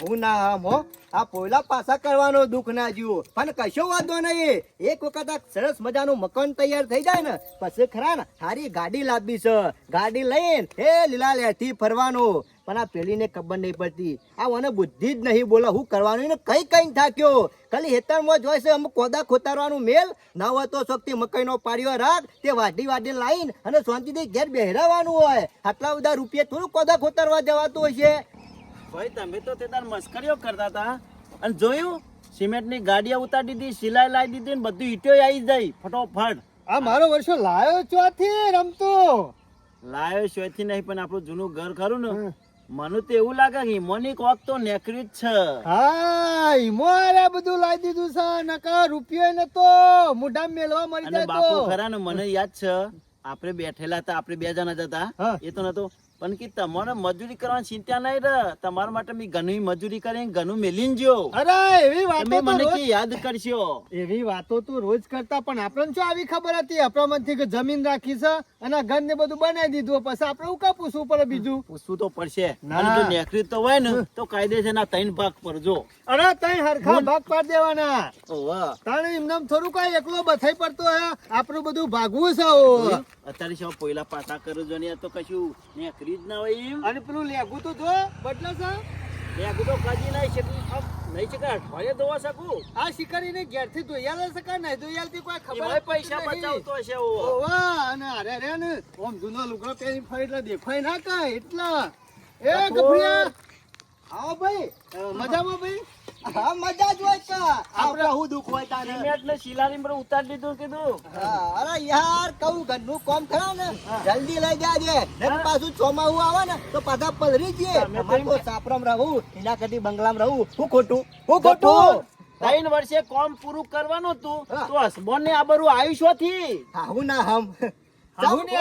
હું ના આમ આ પોયલા પાછા કરવાનો દુઃખ ના કશો વાંધો નહીં. એક વખત આ સરસ મજાનું મકાન તૈયાર થઈ જાય ને, પછી ખરા ને સારી ગાડી લાવવી છે. ગાડી લઈને લીલા લેથી ફરવાનું. પણ આ પેલીને ખબર નહીં પડતી. આ મને બુદ્ધિ જ નહીં. બોલો, હું કરવાનું ને કઈ કઈ થાક્યો? ખાલી હેતરમાં જોઈ છે. અમુક કોદા ખોતારવાનું મેલ. ના હોય તો શક્તિ મકાઈનો પાડ્યો રાખ. તે વાઢી વાઢી લાઈન અને શાંતિથી ઘેર બેહરાવાનું હોય. આટલા બધા રૂપિયા થોડું કોદા ખોતારવા જવાતું હોય છે ભાઈ તમે તો તે તાર મસ્કરીઓ કરતા હતા અને જોયું? સિમેન્ટની ગાડીઓ ઉતારી દીધી સિલાઈ લાવી દીધી ને બધું ઈટો આવી જાય ફટોફટ. આ મારો વર્ષો લાયો ચોથી રમતો. લાયો ચોથી નહીં પણ આપણું જૂનું ઘર ખરું ને? મને તો એવું લાગે કે ઈમોની કોક તો નેકરી જ છે. હા ઈમોરે બધું લાવી દીધું છે નકા રૂપિયો નતો મુઢા મેલવા મરી જાય તો. બાપુ ખરા ને મને યાદ છે આપણે બેઠેલા હતા આપણે બે જણા હતા એ તો નતો. પણ કે તમારે મજૂરી કરવાની ચિંતા નહીં રહે તમારા માટે મેં ઘણી મજૂરી કરીને ઘણું મેલીને જો અરે એવી વાતો તો મને કે યાદ કરશો એવી વાતો તું રોજ કરતા પણ આપણને શું આવી ખબર હતી? આપણા મનથી કે જમીન રાખી છે અને ઘર ને બધું બનાવી દીધું. પછી આપણે ઉકા પૂછવું પડે બીજું? પૂછવું તો પડશે. ના. અને જો નેકરી તો હોય ને તો કાયદેસરના ત્રણ ભાગ પડજો અરે ત્રણ હરખા ભાગ પાડી દેવાના. ઓવા. તાણે એમને થોડું કઈ એકલો બથાઈ પડતો હે. આપણું બધું ભાગવું છે ઓ. અત્યારે શું પોયલા પાછા કરો જો ને તો કશું નેકરી જ ના હોય એમ અને પેલું લેગું તો જો બદલે છે નેકરી તો કાજી નહીં છે નહીં કે અઠવાડિયે ધોવા શકું આ શિકારીને ઘેરથી ધોયા છે શકાય નહીં ધોયાલથી કોઈ ખબર પૈસા. બચાવતો હશે ઓવો. અને અરે અરે ને ઓમ જૂનો લુગડો પહેરી ફરી એટલે દેખાય ના કાય એટલા એ. ગભરિયા આવો ભાઈ મજામાં ભાઈ હા મજા જ હોય છે. આપણે હું દુઃખ હોય તારે. સિમેન્ટ શિલાની પર ઉતારી દીધું કીધું. અરે યાર કહું ઘરનું કામ ખરા ને? જલ્દી લઈ જાજે. નકર પાછું ચોમાહું આવે ને તો પાછા પલરી જઈએ. અમારે તો તો રહું એના કરતી બંગલામાં રહું. હું ખોટું? હું ખોટું? ખોટું ત્રણ વર્ષે કોમ પૂરું કરવાનું હતું હા. તો હસબોન ને આબરું આયુષ્યથી. હાહુ ના હમ. હાહુ ને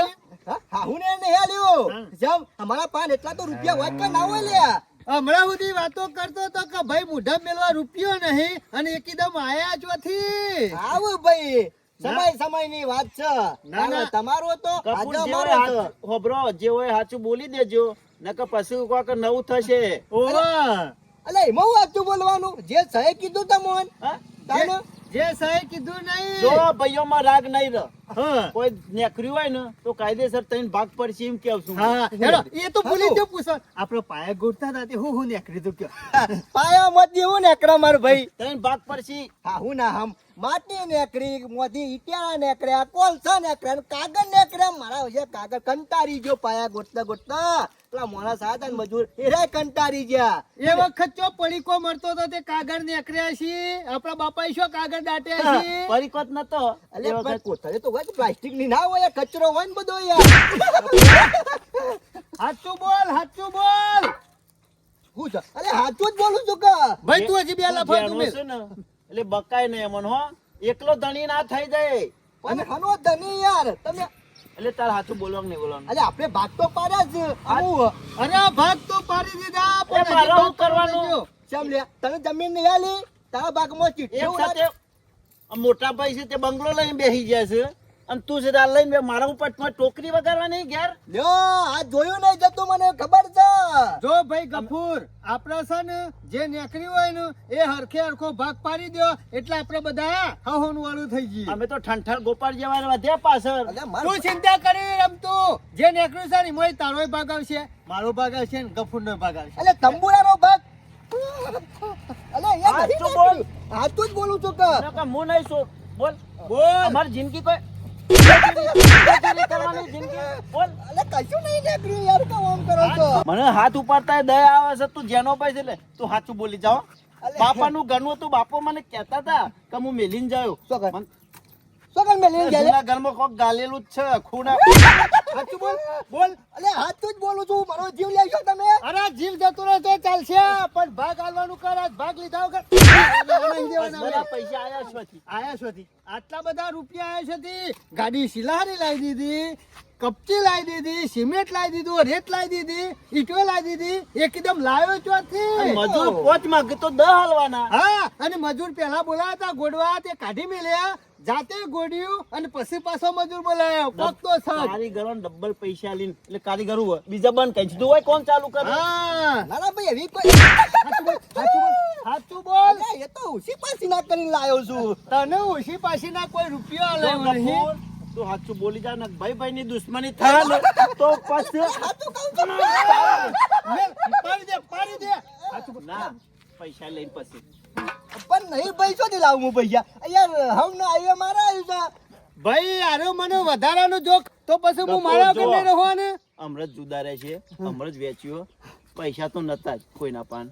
હા, હાહુ ને નહીં આલ્યું જમ અમારા પાન એટલા તો રૂપિયા હોય કે ના હોય લ્યા. હમણાં સુધી વાતો કરતો તો કે ભાઈ મોઢા મેલવા રૂપિયો નહીં અને એકદમ આયા ચોથી આવું ભાઈ સમય સમયની વાત છે. તમારો તો આજે જે હોય સાચું બોલી દેજો. નકર પછી કોક નવું થશે. ઓવા. અલે એમાં સાચું બોલવાનું? જે સહે કીધું તમોન હા? તાને જે સાહેબ કીધું નહીં. જો ભાઈઓમાં રાગ નહીં રહ. કોઈ નેકર્યું હોય ને તો કાયદેસર તઈને ભાગ પડશે એમ કેવ છું. હા. હેલો એ તો ભૂલી. જો પૂછો. આપણો પાયા ગોઠતા હતા તે હું હું નેકરી તું કયો પાયા મત એવું નેકરા મારો ભાઈ. તઈને ભાગ પડશે. હા હું ના હમ. માટી નેકરી મોધી ઇટિયાળા નેકર્યા કોલસા નેકર્યા કાગળ નેકર્યા મારા હોય કાગળ કંટારી ગયો પાયા ગોતતા ગોતતા. પેલા મોણા સાધન મજૂર એ રે કંટારી ગયા. એ વખત જો પડીકો મળતો તો તે કાગળ નીકળ્યા છે? આપણા બાપા શું કાગળ દાટ્યા છે? પરિકોત નતો. અલે પણ કોથળે તો હોય પ્લાસ્ટિકની ના હોય કચરો હોય ને બધો યાર હાચું બોલ હાચું બોલ. હું છે અલે સાચું જ બોલું છું કે. ભાઈ તું હજી બે લફા તું એટલે બકાય નહીં એમન હો. એકલો ધણી ના થઈ જાય. અને હનો ધણી યાર. તમે એટલે તાર હાથું બોલવાનું નહીં બોલવાનું. અરે આપણે ભાગ તો પાડ્યા જ. અરે ભાગ તો પાડી દીધા. પણ મારે શું કરવાનું? ચમ લે તને જમીન નહીં આલી? તારા ભાગમાં ચીઠ્ઠી. મોટા ભાઈ છે તે બંગલો લઈને બેસી ગયા છે. અને તું છે તાર લઈને બે મારા ઉપર ટોકરી વગાડવા નહીં ઘેર? લ્યો આ જોયું નહીં જતું મને ખબર છે? જો ભાઈ ગફુર આપણે છે ને જે નેકરી હોય ને એ હરખે હરખો ભાગ પાડી દો એટલે આપણે બધા હહોન વાળું થઈ જઈએ અમે તો ઠંઠર ગોપાલ જેવા વધ્યા પાછળ. તું ચિંતા કરી રમતું. જે નેકરી છે ને મોય તારોય ભાગ આવશે. મારો ભાગ આવશે ને ગફુરનો ભાગ આવશે. અલે તંબુરાનો ભાગ. અલે બોલ. હાચું જ બોલું છું કે. હું નહીં શું બોલ. બોલ. અમારી જિંદગી કોઈ મને હાથ ઉપાડતા દયા આવે છે તું જેનો ભાઈ છે તું સાચું બોલી જાઓ. બાપા બાપાનું ઘરનું હતું બાપો મને કહેતા હતા કે હું મેલીને જાયો. શું મે મેં લઈને જાય. ઘરમાં કોક ગાલેલું જ છે ખૂણા. સાચું બોલ બોલ. અલે હાચું જ બોલું છું મારો જીવ લેશો તમે. અરે જીવ જતો રહે તો ચાલશે પણ ભાગ આલવાનું કર આજ ભાગ લીધા વગર. પૈસા આયા છોથી આયા છોથી આટલા બધા રૂપિયા આયા છોથી ગાડી સિલારી લાવી દીધી કપચી લાવી દીધી સિમેન્ટ લાવી દીધું રેત લાવી દીધી ઈટો લાવી દીધી એકદમ લાવ્યો ચોથી. મજૂર પોચ માંગે તો દહ હાલવાના. હા અને મજૂર પેલા બોલાયા હતા ગોડવા તે કાઢી મેલ્યા. જાતે ગોડ્યું અને પછી પાછો મજૂર બોલાયો. કોક તો કારીગરો ડબલ પૈસા લઈને એટલે કારીગરો હોય બીજા બંધ કઈ. દીધું હોય કોણ ચાલુ કરે? હા. ના ના ભાઈ એવી કોઈ એ તો ઉસી પાછી ના કરીને લાયો છું. તને ઉસી પાછી ના કોઈ રૂપિયો લેવો નહીં. તું સાચું બોલી જા ને ભાઈ ભાઈ ની દુશ્મની થાય ને. તો પછી સાચું કહું છું. પાડી દે પાડી દે. ના પૈસા લઈને પછી. પણ નહીં પૈસો થી લાવું હું પૈસા યાર. હમ ના આવ્યો મારા આવ્યું ભાઈ આરો મને વધારાનો જોક. તો પછી હું મારા ઘરે રહો ને જુદા રહે છે અમૃત વેચ્યો. પૈસા તો નતા જ કોઈના પાન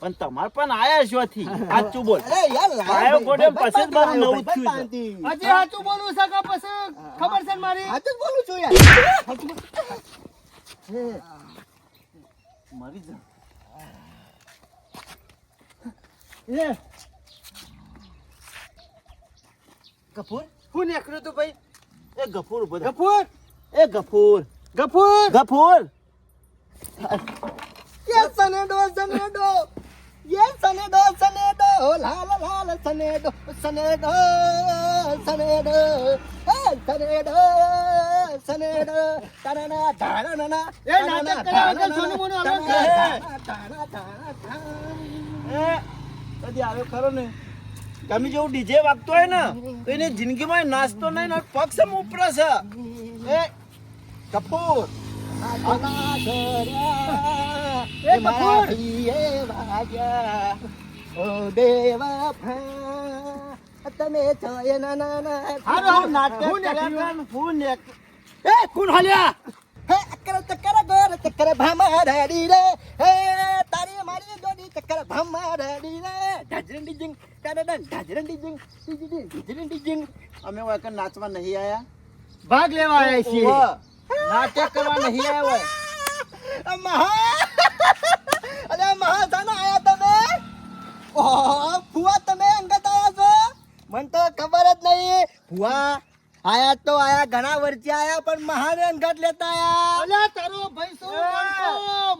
પણ તમાર પણ આયા છો થી સાચું બોલ. ભાઈ, ગોળે ભાઈ, પછી મારું નવું થયું છે. સાચું બોલું સકા પછી? ખબર છે મારી? સાચું બોલું છું યાર. મરી જા લે. કપૂર હું નીકળ્યું તું ભાઈ? એ ગફૂર ઊભો. ગફુર? એ ગફૂર. ગફુર? ગફૂર. યે સનેડો સનેડો. યે સનેડો સનેડો. લાલ લાલ સનેડો સનેડો સનેડો. એ સનેડો સનેડો. તરણા ધારણા એ નાટક વગર સોનું મોનું કે? એ કદી આવ્યો ખરો ને? તમે જેવું ડીજે વાગતો હોય ને તો એને જિંદગીમાં નાસ્તો નહીં ને પગ સમ ઉપરે છે. એ કપૂર. એ કપૂર. ઓ દેવા તમે છો એ ના ના ના હારું, હારું, નાટક હું કર્યા ને હું નેક એ કોણ હાલ્યા? હે અકર ચક્કર ગોર ચક્કર ભામા રેડી રે. હે તારી મારી જોડી ચક્કર ભામા રેડી રે. ઢાજરન ડીજિંગ અમે વાકર નાચવા નહીં આયા. ભાગ લેવા આવ્યા છીએ. નાટક કરવા નહીં આયા હોય. મહા. અરે મહા સાના આયા તમે? ઓહો ફુવા તમે અંગત આયા છો? મને તો ખબર જ નહીં. ફુવા આયા તો આયા ઘણા વર્ષે આયા પણ મહાન અંગત લેતા આયા. અલ્યા તારો ભાઈ માનતો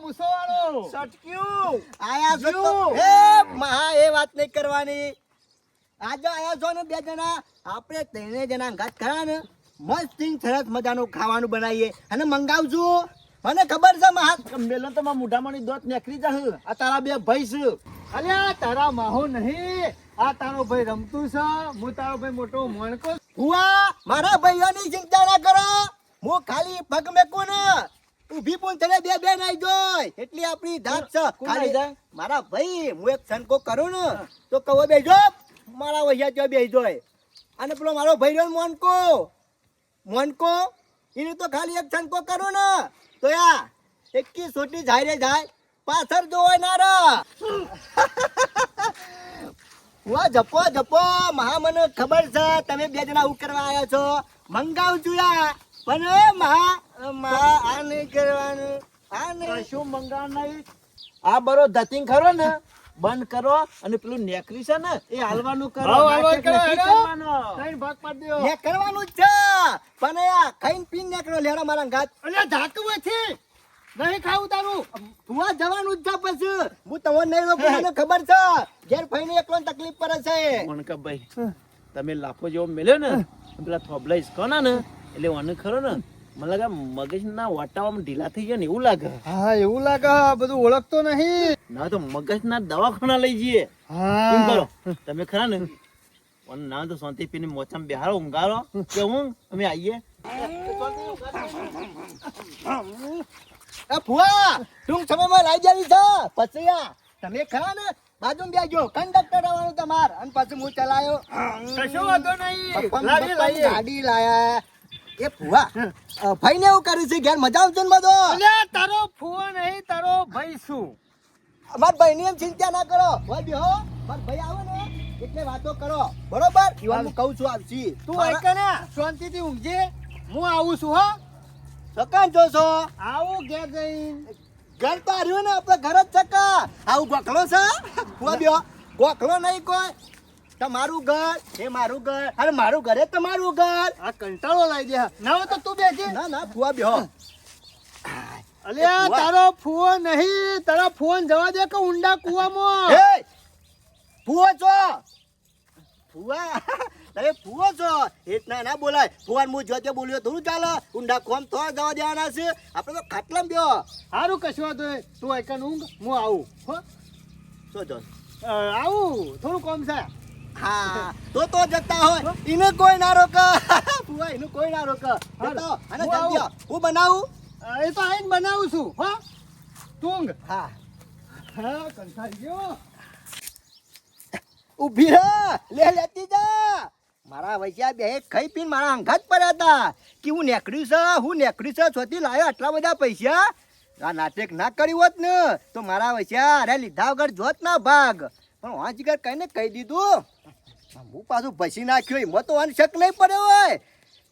મુસોવાળો. સટક્યું. આયા છો એ મહા એ વાત નહીં કરવાની. આજે આયા છો ને બે જણા. આપણે ત્રણે જણા ઘાત ખરા ને મસ્ત સરસ મજાનું ખાવાનું બનાવીએ. અને મંગાવજો. મને ખબર છે મહા. મેલો તો મારા મોઢામાંની દોત નીકળી જશે આ તારા બે ભાઈ છે. અલ્યા તારા માહો નહીં. આ તારો ભાઈ રમતું છે. હું તારો ભાઈ મોટો મણકો હુઆ મારા ભાઈઓની ચિંતા ના કરો. હું ખાલી પગ મેકું ને. ઊભી પણ તને બે બે નાઈ જોય એટલી આપણી ધાક છે. ખાલી મારા ભાઈ હું એક સંકો કરું ને તો કહો બેજો મારા વૈયા જો બે જોય. અને પેલો મારો ભાઈ રહ્યો મોનકો. મોનકો એને તો ખાલી એક સંકો કરું ને. તો યા એકી સોટી જાય રે જાય. પાછળ જોવાય ના રા વાહ જપો જપો મહા મને ખબર છે તમે બે જણા ઉ કરવા આવ્યા છો. મંગાવ છું યા પણ એ મહા મહા આ નહીં કરવાનું આ નહીં. શું મંગાવ નહીં? આ બરો ધતિંગ ખરો ને? બંધ કરો અને પેલું નેકરી છે ને એ હાલવાનું કરો. કરો. કરવાનો. ત્રણ ભાગ પાડી દ્યો. ને કરવાનું જ છે. પણ ખાઈને પીને નીકળો લેડો મારા ઘાત. અને ધાકવું નથી નહીં ખાવું તારું. ફુવા જવાનું જ છે પછી. હું તમને નહીં રોકું મને ખબર છે. ઘેર ફઈને એકલો તકલીફ પડે છે. મણકાભાઈ તમે લાફો જેવો મેલ્યો ને પેલા થોબલાઈસ કોના ને. એટલે મને ખરો ને મને લાગે મગજના વટાવામાં ઢીલા થઈ ગયા ને એવું લાગે. હા એવું લાગે. બધું ઓળખતો નહીં. ના તો મગજના દવાખાના લઈ જઈએ. કરો. તમે ખરા ને? ના તો શાંતિ પીને મોચામાં બેહારો ઊંઘારો કે હું? અમે આવીએ એ ફુવા ટૂંક સમયમાં લઈ જાવી છે. પછી આ તમે ખરા ને બાજુ બેજો કંડક્ટર આવવાનું તમાર. અને પછી હું ચલાયો. કશો વાંધો નહીં. ગાડી લાયા. એ ફુવા ભાઈ ને એવું કર્યું છે ઘેર મજા આવશે ને બધો? તારો ફુવો નહીં તારો ભાઈ શું? અમાર ભાઈ ની એમ ચિંતા ના કરો. ભાઈ બેહો પણ ભાઈ આવે ને એટલે વાતો કરો. બરોબર? હું કહું છું આવશી તું એક ને શાંતિથી ઊંઘજે. હું આવું છું હો. સકાન જો છો આવું ઘેર ગઈ ઘર તો આવ્યું ને આપણે ઘર જ ચકા આવું ગોખલો છે? બેહો ગોખલો નહીં કોઈ. તમારું ઘર એ મારું ઘર અને મારું ઘર એ તમારું ઘર. આ કંટાળો લાવી દે ના તો તું બેસી. ના ના ફુવા બેહો. અલ્યા તારો ફુવો નહીં. તારા ફોન જવા દે કે ઊંડા કુવામાં? ફુવો છો. ફુવા. તમે ફુવો છો. એટલા ના બોલાય. ફુવાન હું જોતે બોલ્યો થોડું ચાલે. ઊંડા કોમ તો જવા દેવાના છે. આપણે તો ખાટલામાં બેહો. સારું કશું વાંધો તું એકન ઊંઘ હું આવું. હો? શું જો. આવું. થોડું કોમ છે. હા તો તો જતા હોય. એને કોઈ ના રોક. ફુવા એનું કોઈ ના રોક. જતા અને જલ્દી હું બનાવું? એ તો આઈને બનાવું છું. હા? તુંગ હા. હા કંટાળી ગયો. ઊભી રહે. લે લેતી જા. મારા વૈશ્યા બે ખાઈ પીને મારા અંગાત પડ્યા હતા. કે હું નેકડ્યું છે, હું નેકડ્યું છે છોથી લાવ્યો આટલા બધા પૈસા? આ નાટક ના કર્યું હોત ને, તો મારા વૈશ્યા, અરે લીધા વગર જોત ના ભાગ. પણ વાંચી કઈને કહી દીધું હું પાછું ભસી નાખ્યો, એમાં તો અનશક શક નહીં પડ્યો હોય.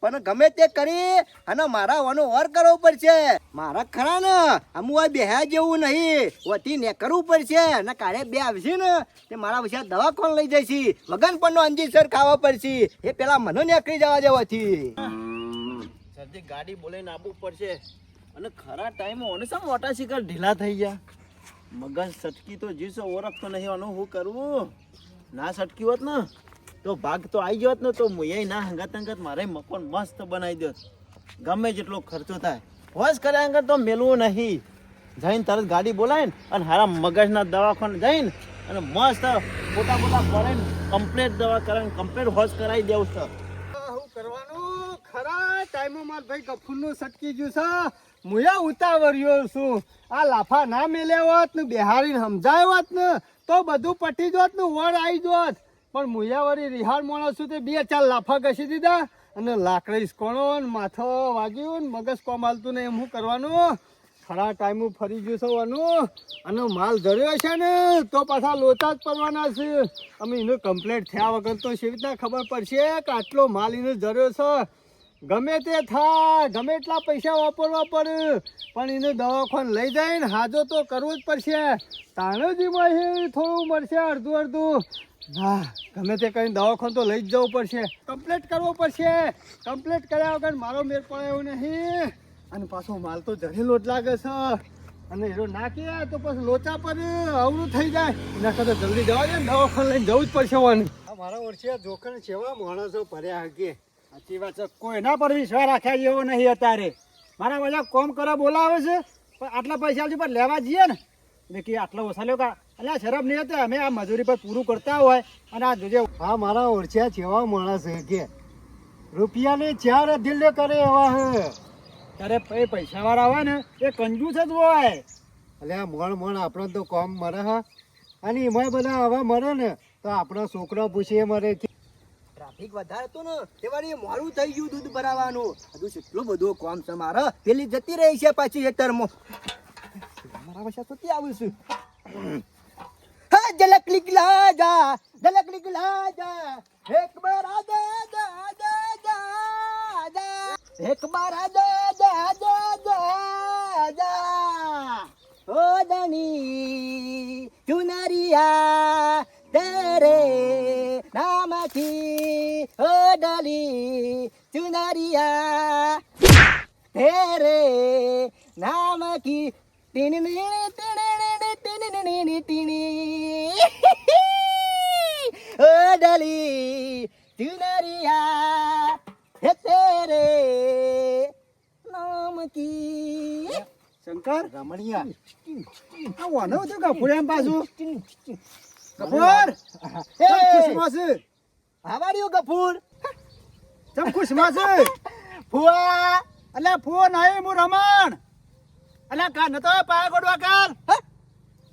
પણ ગમે તે કરી અને મારા વાનો ઓર કરવો પડશે. મારા ખરા ને અમુ આ બેહ્યા જેવું નહીં. વતી ને કરવું પડશે. અને કાલે બે આવશે ને, તે મારા વિશે દવા કોણ લઈ જઈશી. વગન પણ અંજીસર ખાવા પડશે. એ પેલા મને નીકળી જવા દેવાથી સરજી, ગાડી બોલાવીને આવવું પડશે. અને ખરા ટાઈમે ઓને શા મોટા શિખર ઢીલા થઈ ગયા. મગજ સટકી તો જીસો ઓળખતો નહીં, આનું હું કરવું ના સટકી હોત ને? તો ભાગ તો આવી ગયો ને તો મુએ ના હંગાત હંગાત મારે મકાન મસ્ત બનાવી દો ગમે જેટલો ખર્ચો થાય. હોશ કર્યા અંગર તો મેલવું નહીં. જઈને તરત ગાડી બોલાય ને અને હારા મગજના દવાખાને જઈને અને મસ્ત મોટા મોટા કરીને કમ્પ્લેટ દવા કરાવીને કમ્પ્લેટ હોશ કરાવી દેવું છે. શું કરવાનું? ખરા ટાઈમમાં માર ભાઈ ગફુરનું સટકી ગયું છે. મુયા ઉતાવળ્યો છું. આ લાફા ના મેલ્યા હોત ને, બિહારીને સમજાય હોત ને, તો બધું પટી જોત ને, વડ આવી જોત. પણ મુયા રિહાર માણસ છું તે બે ચાર લાફા ઘસી દીધા અને લાકડી કોણો ને માથો વાગ્યું ને મગજ કોમ હાલતું ને એમ હું કરવાનું? ખરા ટાઈમ ફરી ગયું છે અને માલ ધર્યો છે ને, તો પાછા લોચા જ પડવાના છે. અમે એનું કમ્પ્લેટ થયા વગર તો કેવી રીતના ખબર પડશે કે આટલો માલ એનો ધર્યો છે? ગમે તે થાય, ગમે એટલા પૈસા વાપરવા પડે, પણ એને દવાખાન લઈ જાય ને હાજો તો કરવો જ પડશે. તાણે જ એમાં થોડું મળશે અડધું અડધું. હા ગમે તે કરીને દવાખાન તો લઈ જ જવું પડશે. કમ્પ્લેટ કરવો પડશે. કમ્પ્લેટ કર્યા વગર મારો મેળ પડે એવું નહીં. અને પાછો માલ તો જડેલો જ લાગે છે. અને એનો નાખીએ તો પછી લોચા પર અવરું થઈ જાય. એના કરતા જલ્દી જવા દે દવાખાન લઈને જવું જ પડશે વાનું મારા વર્ષે જોખમ સેવા માણસો ભર્યા હકે સાચી વાત છે. કોઈના પર વિશ્વાસ રાખ્યા જેવો નહીં અત્યારે. મારા બધા કોમ કરવા બોલાવે છે પણ આટલા પૈસા આલજો પણ લેવા જઈએ ને. કે આટલા ઓછા લ્યો કા એટલે શરમ નહીં હતા. અમે આ મજૂરી પર પૂરું કરતા હોય અને આ જોજે હા મારા ઓળખ્યા જેવા માણસ હે કે. રૂપિયાને ચાર દિલ્લે કરે એવા હે. ત્યારે એ પૈસા વાળા હોય ને એ કંજૂસ જ હોય. એટલે આ મણ મણ આપણે તો કોમ મરે હા. અને એમાં બધા આવા મરે ને તો આપણો છોકરો પૂછે મરે ટ્રાફિક વધારે હતું ને તે વાળી મોડું થઈ ગયું દૂધ ભરાવાનું. હજુ કેટલું બધું કોમ છે મારે પેલી જતી રહી છે પાછી હેતરમાં. મારા પૈસા તો ત્યાં આવું છું. હા ઝલક નીકળા જા ઝલક નીકળા જા એક બાર આજા જા જા જા જા એક બાર આજા જા જા જા જા ઓ દની ચુનરિયા તેરે નામ કી ઓ ડલી ચુનરિયા તેરે નામ કી ટીણી ટીણી ટીણી ટીણી ડલી ચુનરિયા હે તેરે નામ કી? શંકર? રમણીયા. આ વાનો તો ગફુર એમ પાછું. કપૂર હે! ચમ ખુશમાં છે? How are you, ગફૂર? ચમ ખુશમાં છે? ફુવા. એટલે ફોન નહીં હું રમણ. એટલે કા નતો પાયા ગોડવા કાલ?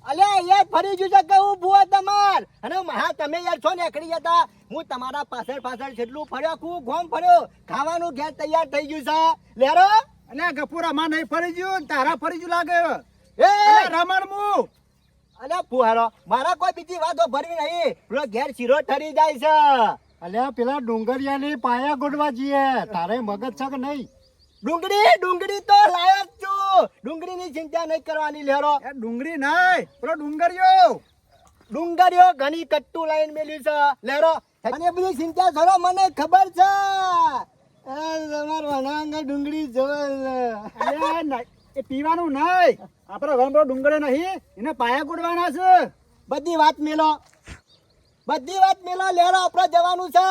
અલ્યા યાર ફરી જુ છે કહું ભૂવા તમાર. અને મહા તમે યાર છો નીકળી જતા. હું તમારા પાછળ પાછળ જેટલું ફર્યો કું ગોમ ફર્યો. ખાવાનું ઘેર તૈયાર થઈ ગયું છે. લેરો અને ગપુરા માં નહીં ફરી ગયું તારા ફરી ગયું લાગે. એ! રમણ મુ. અલે ફુહારો મારા કોઈ બીજી વાતો ભરવી નહીં. પેલો ઘેર શીરો ઠરી જાય છે. અલ્યા પેલા ડુંગરિયાની પાયા ગોડવા જઈએ. તારે મગજ છે કે નહીં? ડુંગળી ડુંગળી તો લાયક ડુંગળીની ચિંતા નહીં કરવાની લેરો એ ડુંગળી નહીં પેલો ડુંગરીઓ ડુંગરીઓ ઘણી કટ્ટુ લાઈન મેલી છે. લેરો અને બધી ચિંતા કરો મને ખબર છે. ડુંગળી જોવે એ પીવાનું નહીં. આપણે રમતો ડુંગળે નહીં એને પાયા ગોડવાના છે. બધી વાત મેલો. બધી વાત મેલો લેરો આપણે જવાનું છે.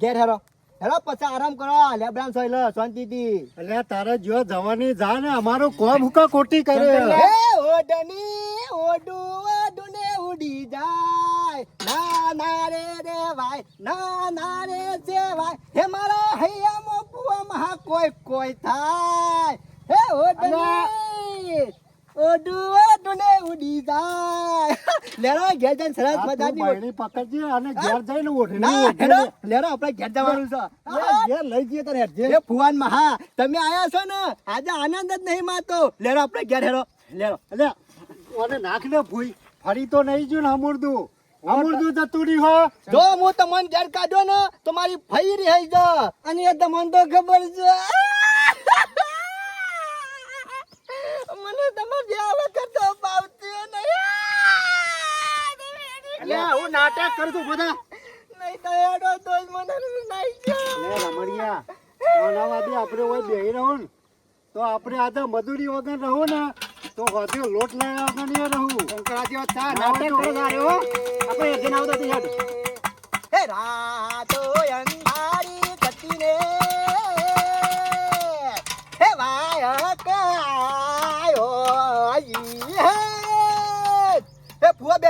ઘેર હેરો. હેલો પછી આરામ કરો. લેબરામ સોઈલ શાંતિથી. એટલે તારે જો જવાની જા ને અમારો કોમ હુકા કોટી કરે. ઓડની ઓડુ ઓડુને ઉડી જાય. ના ના રે રે ભાઈ ના ના રે જે ભાઈ. હે મારા હૈયા મો પુવા મહા કોઈ કોઈ થાય. હે ઓડની. ઓડું ઓડું ઉડી જાય. લેરો ઘેર જઈને સરસ મજાની બહેણી પકડજે અને ઘેર જઈને ઓઢણી ના ઓઢી હેડો. લે. લેરો આપણે ઘેર જવાનું છે. ઘેર લઈ જઈએ તારે હેડજે. ફુવાનમાં હા. તમે આયા છો ને? આજે આનંદ જ નહીં માતો લેરો આપણે ઘેર હેરો લેરો. અલ્યા, ઓને નાખ ને ભૂઈ. ફરી તો નહીં જો ને અમૂર્દું. અમૂર્દું જતું રહ્યું હો. જો હું તમને ઘેર કાઢ્યો ને તો મારી ફઈ રહી જ. અને એ તમને તો ખબર છે મને તમારે બે વખત તો ભાવતી હું નાટક કરું છું બધા. નહીં તો એડો તો જ મને નહીં છે લે રમણિયા ઓના આપણે ઓય બેહી રહો ને તો આપણે આજે મજૂરી વગર રહો ને તો વધુ લોટ લાવ્યા વગર નહીં રહું. શંકરાજી ચા નાટક કરો તારે હો. આપણે એક જણ આવતા હે રાતો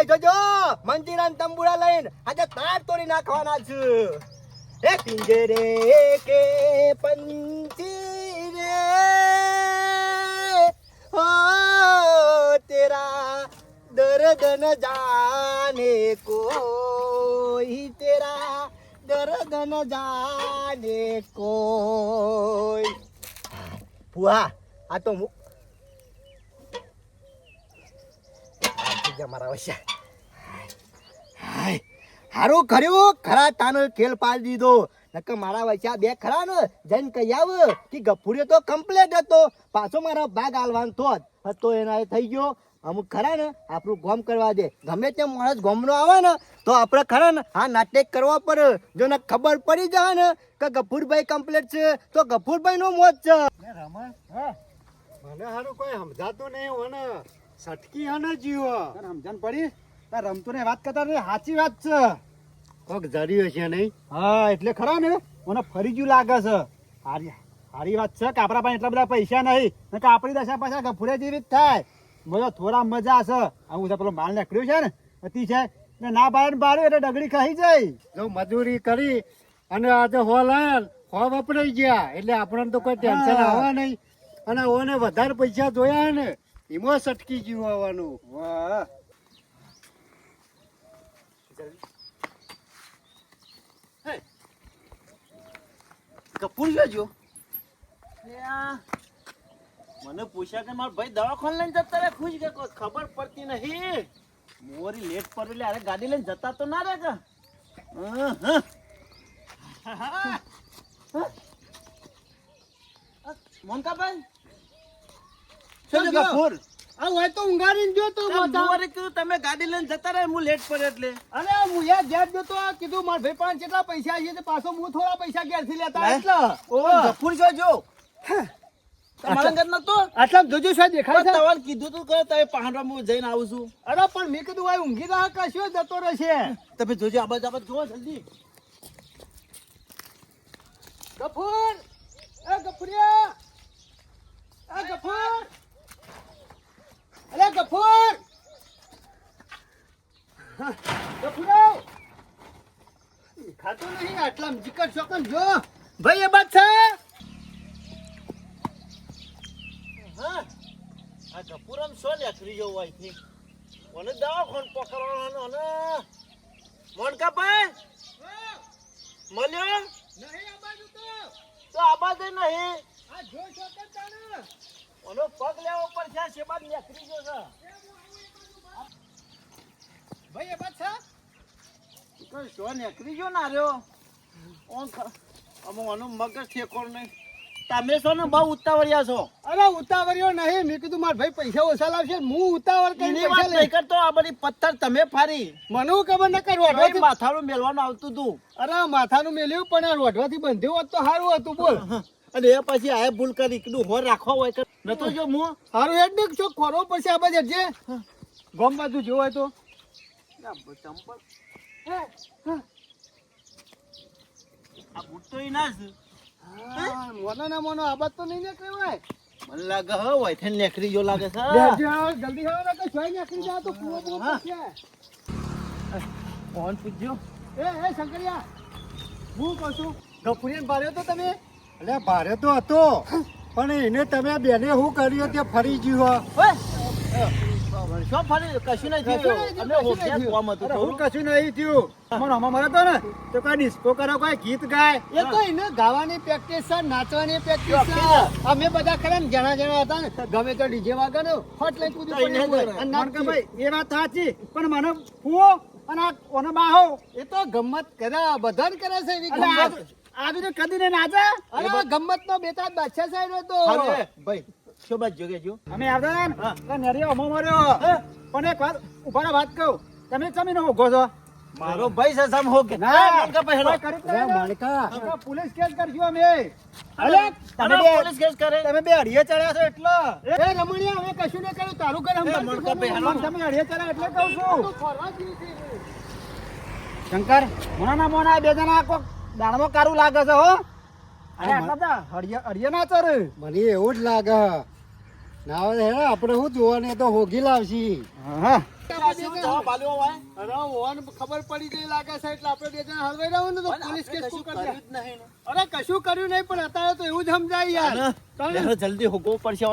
જોજો મંદિરા તંબુડા લઈને આજે તાર તોડી નાખવાના છે એ પિંજરે કે પંછી રે તેરા દર્દ ન જાને કોઈ તેરા દર્દ ન જાને કોઈ ફુઆ આ તો મારા વસ્યા હાય, હારું કર્યું ખરા તાનો ખેલ પાડી દીધો. નકર મારા વચ્ચા બે ખરા ને જઈને કહી આવ કે ગફુરે તો કમ્પ્લેટ હતો. પાછો મારો ભાગ આલવાનો જ. હતો એના થઈ ગયો. અમુક ખરા ને આપણું ગોમ કરવા દે. ગમે તે માણસ ગોમનો આવે ને તો આપણે ખરા ને આ નાટક કરવા પડે. જો ને ખબર પડી જાય ને કે ગફુરભાઈ કમ્પ્લેટ છે તો ગફુરભાઈ નો મોત છે. રમણ હા. મને હારું કોઈ સમજાતું નહીં હોને સટકી હને જીવો. સમજણ પડી? તાર રમતો ને વાત કરતા સાચી વાત છે. કોક જર્યો છે નહીં? હા એટલે ખરા ને? મને ફરી જ્યું લાગે છે. હારી હારી વાત છે કે આપણા પાસે એટલા બધા પૈસા નહીં ને આપણી દશા પાછા ગફુરે જેવી જ થાય. મજા થોડા મજા છે. આવું પેલો માલ નીકળ્યો છે ને અતિ છે. ને ના બાર બાર એટલે ડગડી ખાઈ જાય. જો મજૂરી કરી અને આજે હો લાયા ને, હો વપરાઈ ગયા. એટલે આપણને તો કોઈ ટેન્શન હા. આવે નહીં. અને ઓને વધારે પૈસા જોયા ને એમાં સટકી ગયું આવવાનું. વાહ. કપૂર જોજો મને પૂછ્યા કે મારો ભાઈ દવાખાને લઈને જતા રે ખુશ કે કોઈ ખબર પડતી નહીં? મોરી લેટ પર એટલે અરે ગાડી લઈને જતા તો ના રે કે? મોનકાભાઈ? શું કપૂર આ હોય તો ઊંઘાડીને જો તો મોરે કીધું તમે ગાડી લઈને જતા રહે હું લેટ પર એટલે. અરે હું યાર ઘેર જતો આ કીધું માર ભાઈ પાંચ કેટલા પૈસા છે પાછો હું થોડા પૈસા ઘેરથી લેતા એટલે ઓ જફુર છો જો. તમારા ઘર નતો? આટલા જોજો સાહેબ દેખાય છે. તમારે કીધું તું કે તમે પહાડમાં જઈને આવું છું. અરે પણ મેં કીધું આ ઊંઘી રહ્યા કશો જતો રહેશે. તમે જોજો આબાદ આબત જોવો જલ્દી. ગફુર એ ગફુરિયા એ ગફુર અરે ગફુર! ગફુરાવ! ખાતો નહીં આટલા જીકર ચોકન જો! ભાઈ એ બાદ છે? હા આ કપૂરમ શો લેખરી ગયો હોય છે? મને દવાખાન પકડવાનો અને મોનકા ભાઈ મળ્યો? નહીં આ બાજુ તો. તો આબાદ નહીં. આ જો ચોકન તાણે. ઓનો પગ લેવો પડશે શેબાદ લેખરી ગયો છે. ભાઈ એ બાદ છે? શો નીકળી ગયો ના રહ્યો? ઓન અમો ઓનો મગજ ઠેકોણ નહીં. તમે છો ને બહુ ઉતાવળિયા છો? અરે ઉતાવળ્યો નહીં મેં કીધું મારા ભાઈ પૈસા ઓછા લાવશે હું ઉતાવળ કરીને વાત નહીં કરતો આ બધી પથ્થર તમે ફારી મને ખબર ન કરવા ભાઈ માથાનું મેલવાનું આવતું હતું અરે માથાનું મેલ્યું પણ આ રોઢવાથી બંધ્યું હોત તો સારું હતું બોલ. અને એ પછી આ ભૂલ કરી કીધું હોર રાખવા હોય કે નતો જો મો? સારું હેડ ને છો ખોરો પછી આ બાજુ જે? ગોમ બાજુ જોવો હોય તો. આ બૂટ તો ઈ ના છે મોનો ના મોનો આ બાજ તો નહીં ને કહેવાય. મને લાગે હો હોય થઈને નેકરી જો લાગે છે. જલ્દી આવો ને કે જોઈ નાખી જાય તો કૂવો બૂવો હા. પડશે. ફોન એ એ શંકરિયા હું કહું છું ગફુરીને પાડ્યો તો તમે? એટલે ભારે તો હતો. પણ એને તમે બેને શું કર્યું તે ફરી ગયું કશું નહીં થયું. થયું, અમે કશું નહીં હોશિયાર થયું. કોમ હતું અરે હું કશું નહીં થયું. હમણાં તો ને તો કોઈ ડિસ્કો કરો કોઈ ગીત ગાય. એ તો એને ગાવાની પ્રેક્ટિસ નાચવાની પ્રેક્ટિસ અમે બધા ખરા જણા જણા હતા ને ગમે તો ડીજે વાગે ફટ લઈ કૂદી. ભાઈ એ વાત સાચી પણ મને ફૂવો અને આ ઓનો બાહો. એ તો ગમત કર્યા બધા કરે છે એવી ગમત. આજ તો કદી ને નાજે અરે ગમ્મત નો બેતાજ બાદશાહ સાહેબ હતો. ભાઈ શું બાત જોગે જો અમે આવતા ને? એટલે અમો મર્યો. પણ એક વાત ઊભા વાત કહું. તમે ચમીનો ઊભો છો? મારો ભાઈ છે સમ હો કે. ના, મનકા પહેલો અરે. માણકા. પોલીસ કેસ કરશું અમે. અલે, તમે બે- પોલીસ કેસ કરે? તમે બે અડીએ ચડ્યા છો એટલો. એ રમણીયા હવે કશું ન કર્યું. તારું કરે હમ મણકા પહેલો તમે અડીએ ચડ્યા એટલે કહું છે. શંકર. મોના મોના બે જણા કોક દાણમાં કારું લાગે છે હો. અરે આટલા હરિયા ના ચર. મને એવું જ લાગે. ના હવે હે આપણે શું જોવાને? તો હોગી લાવશી. હા. ખબર પડી ગઈ લાગે છે એટલે આપણે બે જણા હલવાઈ રહ્યો ને તો પોલીસ કેસ શું કર્યું જ નહીં અરે કશું કર્યું નહીં પણ અત્યારે તો એવું જ સમજાય યાર. જલ્દી હુકવો પડશે.